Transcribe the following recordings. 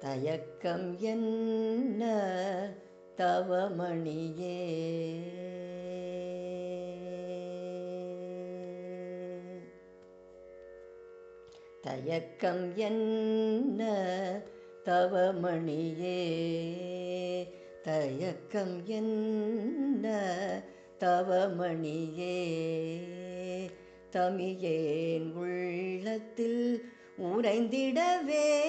தயக்கம் என்ன தவமணியே தயக்கம் என்ன தவமணியே தயக்கம் என்ன? தவமணியே தமியேன் உள்ளத்தில் உறைந்திடவே.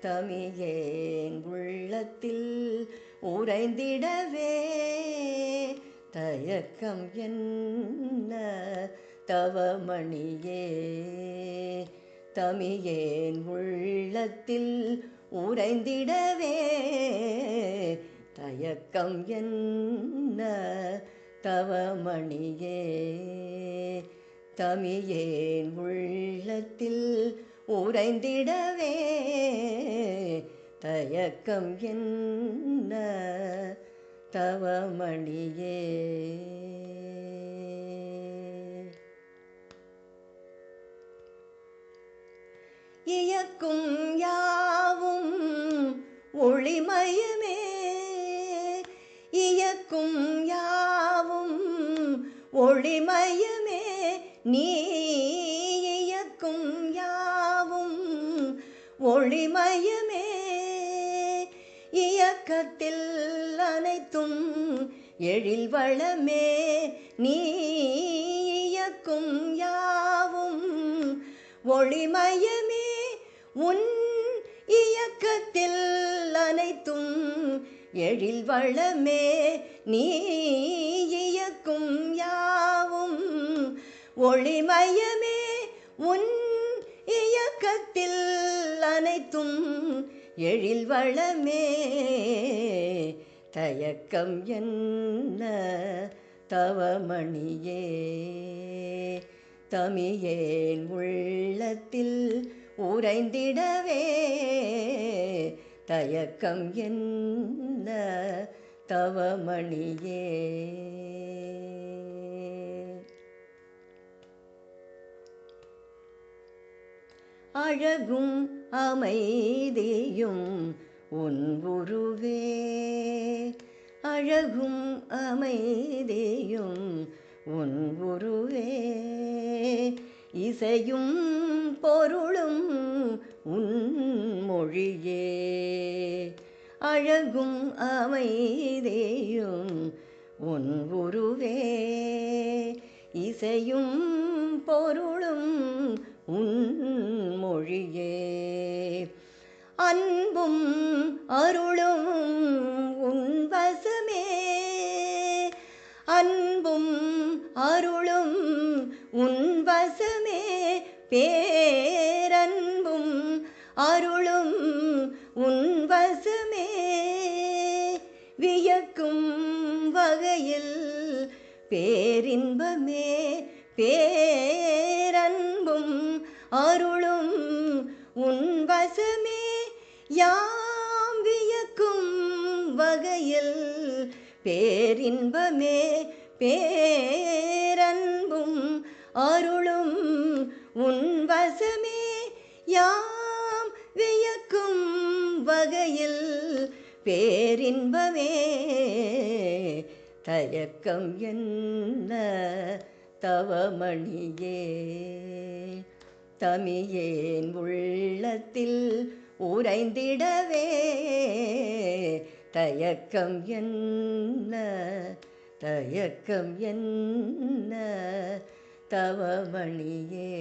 தமியேன் உள்ளத்தில் உறைந்திடவே. தயக்கம் என்ன? தவமணியே தமியேன் உள்ளத்தில் உறைந்திடவே. தயக்கம் என்ன? தவமணியே. தமியேன் உள்ளத்தில் உறைந்திடவே. தயக்கம் என்ன? தவமணியே. இயக்கும் ஒளிமயமே நீ இயக்கும் யாவும். ஒளிமயமே இயக்கத்தில் அனைத்தும் எழில் வளமே நீ இயக்கும் யாவும். ஒளிமயமே உன் இயக்கத்தில் அனைத்தும் எழில் வளமே நீ இயக்கும் ஒளிமயமே உன் இயக்கத்தில் அனைத்தும் எழில் வளமே. தயக்கம் என்ன தவமணியே? தமியேன் உள்ளத்தில் உறைந்திடவே. தயக்கம் என்ன தவமணியே? அழகும் அமைதியும் உன் உருவே. அழகும் அமைதியும் உன் உருவே. இசையும் பொருளும் உன் மொழியே. அழகும் அமைதியும் உன் உருவே. இசையும் பொருளும் உன்மொழியே. அன்பும் அருளும் உன்வசமே அன்பும் அருளும் உன்வசமே பேரன்பும் அருளும் உன்வசமே வியக்கும் வகையில் பேரின்பமே பேரன்பும். அருளும் உன் வசமே யாம் வியக்கும் வகையில் பேரின்பமே பேரன்பும் அருளும் உன் வசமே யாம் வியக்கும் வகையில் பேரின்பமே. தயக்கம் என்ன தவமணியே. தமியேன் உள்ளத்தில் உறைந்திடவே தயக்கம் என்ன? தயக்கம் என்ன? தவமணியே.